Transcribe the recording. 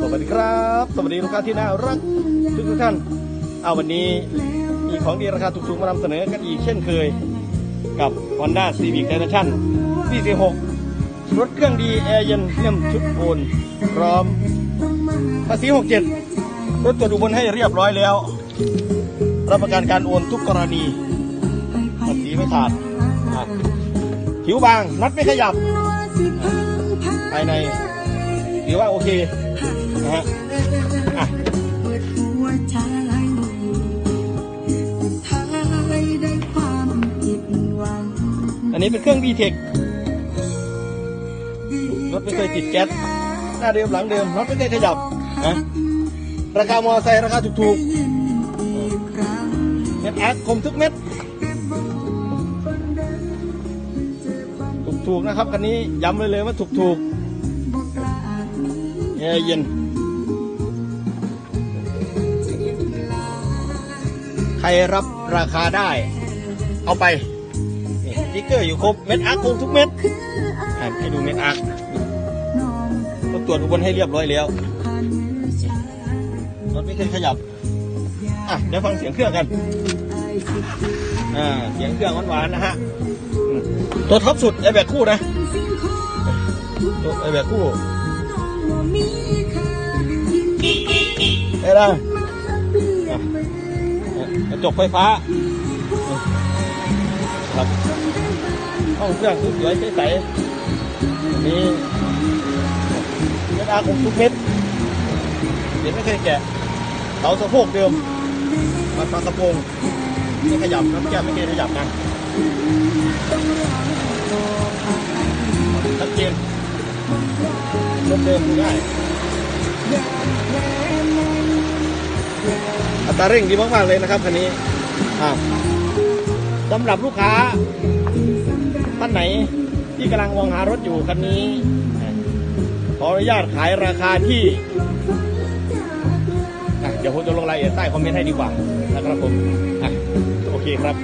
สวัสดีครับ สวัสดีลูกค้าที่น่ารักทุกทุกท่าน เอาวันนี้มีของดีราคาถูกๆมานำเสนอกันอีกเช่นเคย กับ Honda Civic Dimension 446 รถเครื่องดีแอร์เย็นเยี่ยมชุดโอนพร้อมภาษี 67 รถตรวจอุบลให้เรียบร้อยแล้ว รับประกันการโอนทุกกรณีภาษีไม่ขาดผิวบางนัดไม่ขยับภายใน ถือว่าโอเคนะฮะอะอันนี้เป็นเครื่อง v t e c h รถไม่เคยติดแก๊สหน้าเดิมหลังเดิมรถไม่เคยขยับนะราคามอเตอร์ไซค์ราคาถูกยินอีกครั้งๆเม็ดแอคคมทุกเม็ดถูกๆนะครับคันนี้ย้ำเลยเลยว่าถูกบอกกล้าๆ แอร์เย็น ใครรับราคาได้ เอาไปนี่สติ๊กเกอร์อยู่ครบ เม็ดอาร์คคมทุกเม็ดอะให้ดูเม็ดอาร์คน้องตรวจอุบลให้เรียบร้อยแล้วรถไม่เคยขยับ อะ เดี๋ยวฟังเสียงเครื่องกัน อ่า เสียงเครื่องหวานๆนะฮะ ตัวท็อปสุดไอแบกคู่นะ ตัวไอแบกคู่ ได้ละเปลี่ยนไปกระจกไฟฟ้าครับห้องเครื่องสวยๆใสๆมีเม็ดอาร์คงทุกเม็ดเดี๋ยวไม่เคยแกะเสาสะโพกเดิมมันปลากระโปรงไม่ขยับน้ำแก้มไม่เคยขยับนะชัดเจนร ถเดิมดูง่ายอัตราเร่งดีมากๆเลยนะครับคันนี้สำหรับลูกค้าท่านไหนที่กำลังมองหารถอยู่คันนี้ ขออนุญาตขายราคาที่เดี๋ยวผมจะลงรายละเอียดใต้คอมเมนต์ให้ดีกว่านะครับผมโอเคครับ